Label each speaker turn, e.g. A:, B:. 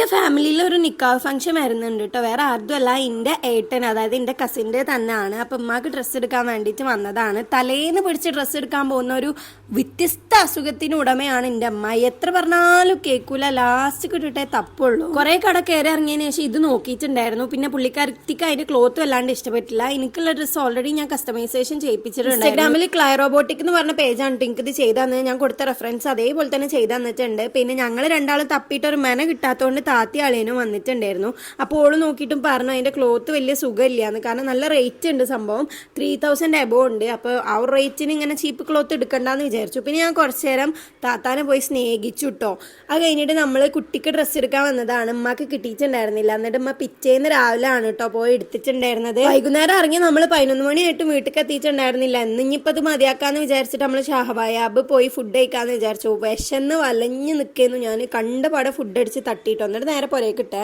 A: എന്റെ ഫാമിലിയിൽ ഒരു നിക്കാഹ് ഫംഗ്ഷൻ വരുന്നുണ്ട് കേട്ടോ വേറെ അല്ല എന്റെ ഏട്ടൻ അതായത് എന്റെ കസിന്റെ തന്നെയാണ്. അപ്പം ഉമ്മാക്ക് ഡ്രസ്സ് എടുക്കാൻ വേണ്ടിയിട്ട് വന്നതാണ്. തലേന്ന് പിടിച്ച് ഡ്രസ്സ് എടുക്കാൻ പോകുന്ന ഒരു വ്യത്യസ്ത അസുഖത്തിന് ഉടമയാണ് എന്റെ അമ്മ എത്ര പറഞ്ഞാലും കേൾക്കൂല ലാസ്റ്റ് കിട്ടിട്ടേ തപ്പുള്ളൂ. കുറേ കട കയറി ഇറങ്ങിയതിന് ശേഷം ഇത് നോക്കിയിട്ടുണ്ടായിരുന്നു. പിന്നെ പുള്ളിക്കാരത്തിക്ക് അതിന്റെ ക്ലോത്ത് വല്ലാണ്ട് ഇഷ്ടപ്പെട്ടില്ല. എനിക്കുള്ള ഡ്രസ്സ് ഓൾറെഡി ഞാൻ കസ്റ്റമൈസേഷൻ ചെയ്യിപ്പിച്ചിട്ടുണ്ട് ഇൻസ്റ്റാഗ്രാമിൽ ക്ലയ റോബോട്ടിക് എന്ന് പറഞ്ഞ പേജാണ് എനിക്കിത് ചെയ്താന്ന് ഞാൻ കൊടുത്ത റെഫറൻസ് അതേപോലെ തന്നെ ചെയ്തു തന്നിട്ടുണ്ട് പിന്നെ ഞങ്ങൾ രണ്ടാളും തപ്പിയിട്ട് ഒരു മെന കിട്ടാത്തതുകൊണ്ട് താത്തി അളിയനും വന്നിട്ടുണ്ടായിരുന്നു. അപ്പോൾ ഓൾ നോക്കിയിട്ടും പറഞ്ഞു അതിന്റെ ക്ലോത്ത് വലിയ സുഖമില്ല എന്ന് കാരണം നല്ല റേറ്റ് ഉണ്ട് സംഭവം. ത്രീ തൗസൻഡ് എബോ ഉണ്ട്. അപ്പോൾ ആ ഒരു റേറ്റിന് ഇങ്ങനെ ചീപ്പ് ക്ലോത്ത് എടുക്കണ്ടെന്ന് വിചാരിച്ചു. പിന്നെ ഞാൻ കുറച്ച് നേരം താത്താനെ പോയി സ്നേഹിച്ചു കേട്ടോ അത് കഴിഞ്ഞിട്ട് നമ്മൾ കുട്ടിക്ക് ഡ്രസ്സ് എടുക്കാൻ വന്നതാണ്. ഉമ്മക്ക് കിട്ടിയിട്ടുണ്ടായിരുന്നില്ല. എന്നിട്ട് ഉമ്മ പിറ്റേന്ന് രാവിലെ ആണ് കേട്ടോ പോയി എടുത്തിട്ടുണ്ടായിരുന്നത്. വൈകുന്നേരം ഇറങ്ങി നമ്മൾ പതിനൊന്ന് മണിയായിട്ട് വീട്ടിൽ എത്തിയിട്ടുണ്ടായിരുന്നില്ല. എന്ന് ഇനിയിപ്പോൾ അത് മതിയാക്കാന്ന് വിചാരിച്ചിട്ട് നമ്മൾ ഷാഹബായാബ് പോയി ഫുഡ് കഴിക്കാന്ന് വിചാരിച്ചു. വിശന്ന് വലഞ്ഞ് നിൽക്കുന്നു ഞാൻ. കണ്ടപാടെ ഫുഡ് അടിച്ച് തട്ടിയിട്ടോ എന്നിട്ട് നേരെ പുരേക്കിട്ടെ